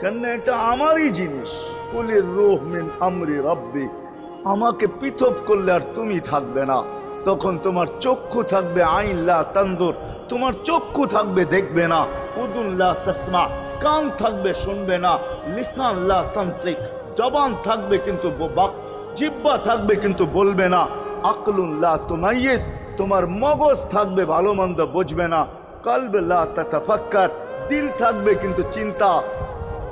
কেন এটা আমারই জিনিস। আমরি রব্বি। আমাকে পৃথক করলে আর তুমি থাকবে না। তখন তোমার চক্ষু থাকবে আইনলা তোমার চক্ষু থাকবে দেখবে না। উদুল্লাহ কান থাকবে শুনবে না। লিসানলা তান্ত্রিক। জবান থাকবে কিন্তু জিব্বা থাকবে কিন্তু বলবে না। আকলুল্লাহ তোমাইয়েস তোমার মগজ থাকবে ভালো মন্দ বুঝবে না। কলবেল্লাহ তাতাফাক্কার। দিল থাকবে কিন্তু চিন্তা।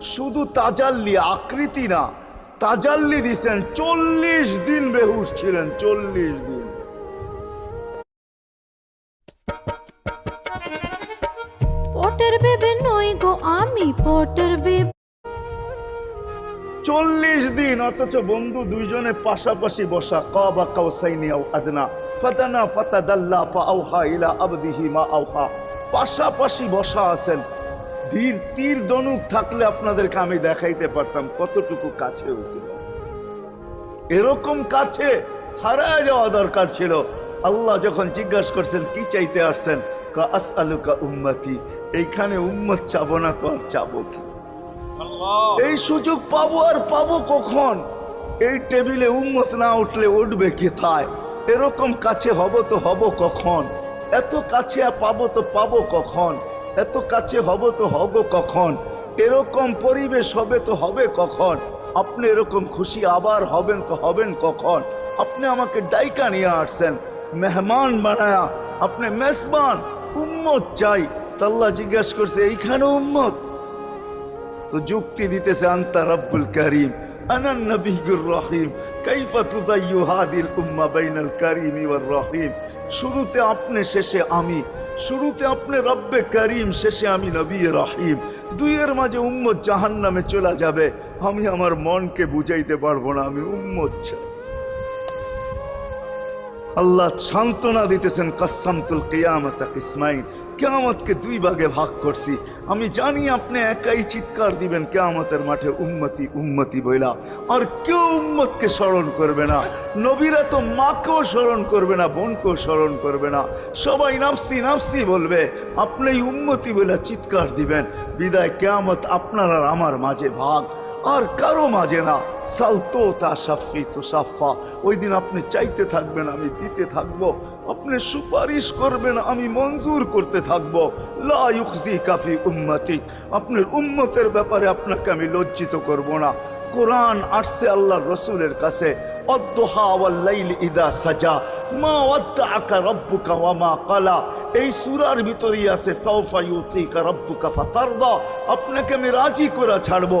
শুধু তাজাল্লি আকৃতি না। তাজাল্লি দিছেন চল্লিশ দিন বেহুশ ছিলেন চল্লিশ দিন। পটের বেবে নই গো আমি পটের বেবে চল্লিশ দিন অথচ বন্ধু দুইজনে পাশাপাশি বসা কাবা কাউসাইনি আও আদনা। ফাতানা ফাতাদাল্লা ফাআউহা ইলা আবদিহি মা আউহা পাশাপাশি বসা আছেন ধীর তীর দনুক থাকলে আপনাদেরকে আমি দেখাইতে পারতাম কতটুকু কাছে হয়েছিল। এরকম কাছে হারায় যাওয়া দরকার ছিল। আল্লাহ যখন জিজ্ঞাসা করছেন কি চাইতে আসছেন? আস আলুকা উম্মতি এইখানে উম্মত চাবো না তো আর চাবো কি? এই সুযোগ পাবো আর পাবো কখন? এই টেবিলে উন্মত না উঠলে উঠবে কোথায় এরকম কাছে হব তো হব কখন? এত কাছে আর পাবো তো পাবো কখন? এত কাছে হব তো হব কখন? এরকম পরিবেশ হবে তো হবে কখন? আপনি এরকম খুশি আবার হবেন তো হবেন কখন? আপনি আমাকে ডাইকা নিয়ে আসছেন, মেহমান বানায়া। আপনি মেসবান উম্মত চাই। তাল্লা জিজ্ঞাসা করছে, এইখানে উম্মত? তো যুক্তি দিতেছে, আন্তা রব্বুল করিম আনান রহিম, কাইফা তুদাইয়ু উম্মা বাইনাল করিম ওয়ার রহিম। শুরুতে আপনি শেষে আমি, শুরুতে আপনি রব্বে করিম, শেষে আমি নবী রাহিম। দুইয়ের মাঝে উম্মত জাহান নামে চলে যাবে। আমি আমার মনকে বুঝাইতে পারব না, আমি উম্মত আল্লাহ সান্ত্বনা দিতেছেন কাসামতুল কিয়ামত কিসমাইন। কেয়ামতকে দুই ভাগে ভাগ করছি। আমি জানি আপনি একাই চিৎকার দিবেন, কেয়ামতের মাঠে উম্মতি উম্মতি বইলা। আর কেউ উম্মতকে স্মরণ করবে না। নবীরা তো মাকেও স্মরণ করবে না, বোনকেও স্মরণ করবে না। সবাই নাফসি নাফসি বলবে, আপনি উম্মতি বইলা চিৎকার দিবেন। বিদায় কেয়ামত আপনার আর আমার মাঝে ভাগ। আর কারও মাঝে না। সালতো তা সাফি তো সাফা। ওই দিন আপনি চাইতে থাকবেন, আমি দিতে থাকব। আপনি সুপারিশ করবেন, আমি মঞ্জুর করতে থাকব। লা কাফি উম্মতি আপনার উম্মতের ব্যাপারে আপনাকে আমি লজ্জিত করব না। কোরআন আসছে আল্লাহর রসুলের কাছে। এই সূরার ভিতরেই আছে আপনাকে আমি রাজি করে ছাড়বো।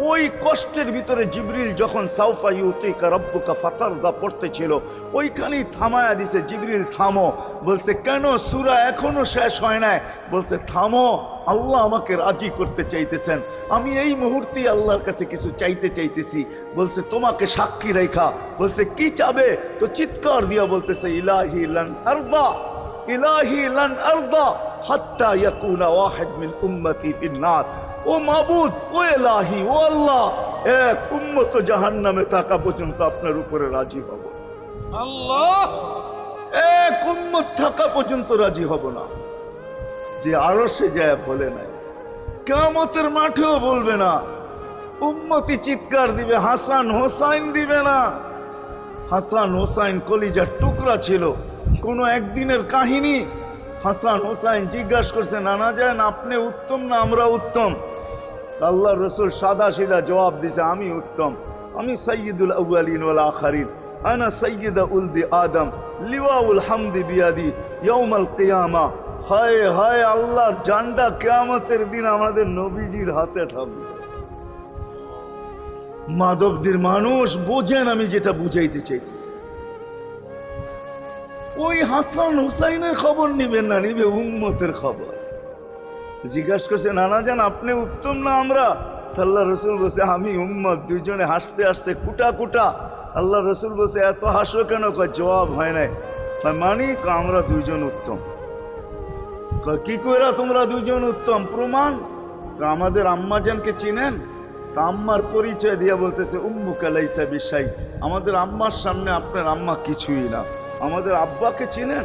ওই কষ্টের ভিতরে জিবরিল যখন সাউফা ইউতিকা রব্বুকা ফাতারদা পড়তেছিল, ওইখানেই থামায়া দিছে, জিবরিল, থামো। বলছে, কেন? সুরা এখনও শেষ হয় নাই। বলছে, থামো, আল্লাহ আমাকে রাজি করতে চাইতেছেন। আমি এই মুহূর্তে আল্লাহর কাছে কিছু চাইতে চাইতেছি। বলছে, তোমাকে সাক্ষী রেখা। বলছে, কি চাবে? তো চিৎকার দিয়া বলতেছে, ইলাহি লান আরদা, ইলাহি লান আরদা, হাত্তা ইয়াকুনা ওয়াহিদ মিন উম্মতি ফিন নার। ও মাবুদ ও এলাহি ও আল্লাহ এক উম্মত জাহান্নামে থাকা পর্যন্ত আপনার উপরে রাজি হব। আল্লাহ! এক উম্মত থাকা পর্যন্ত রাজি হব না। যে আরও সে যায় বলে নাই কেমতের মাঠেও বলবে না। উম্মতি চিৎকার দিবে হাসান হোসাইন দিবে না। হাসান হোসাইন কলিজার টুকরা ছিল কোনো একদিনের কাহিনী। হাসান হোসাইন জিজ্ঞাসা করছে নানা যান আপনি উত্তম না আমরা উত্তম? আল্লাহ রসুল সাদা সিধা জবাব দিছে, আমি উত্তম। আমি সৈয়দুল আউয়ালিন ওয়াল আখারিন। আনা সৈয়দ উলদি আদম। লিওয়াউল হামদি বিয়াদি। ইয়াউমাল কিয়ামা। হায় হায় আল্লাহ জান্ডা কিয়ামতের দিন আমাদের নবীজির হাতে থাকবে। মাধবদের মানুষ বোঝেন আমি যেটা বুঝাইতে চাইতেছি। ওই হাসান হুসাইনের খবর নিবেন না, নিবে উম্মতের খবর। জিজ্ঞাসা করছে, নানা যান আপনি উত্তম না আমরা? আল্লাহ রসুল বসে আমি উম্মত, দুইজনে হাসতে হাসতে কুটা কুটা। আল্লাহ রসুল বসে এত হাসো কেন? কয়, জবাব হয় নাই। মানি আমরা দুইজন উত্তম। কি কইরা তোমরা দুইজন উত্তম? প্রমাণ? আমাদের আম্মাজানকে চিনেন? তা আম্মার পরিচয় দিয়া বলতেছে উম্মু কালাইসা বিশাই। আমাদের আম্মার সামনে আপনার আম্মা কিছুই না। আমাদের আব্বাকে চিনেন?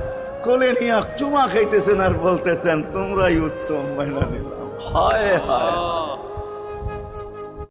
কোলে নিয়ে চুমা খাইতেছেন আর বলতেছেন তোমরাই উত্তম মহিলা নিলাম। হায় হায়।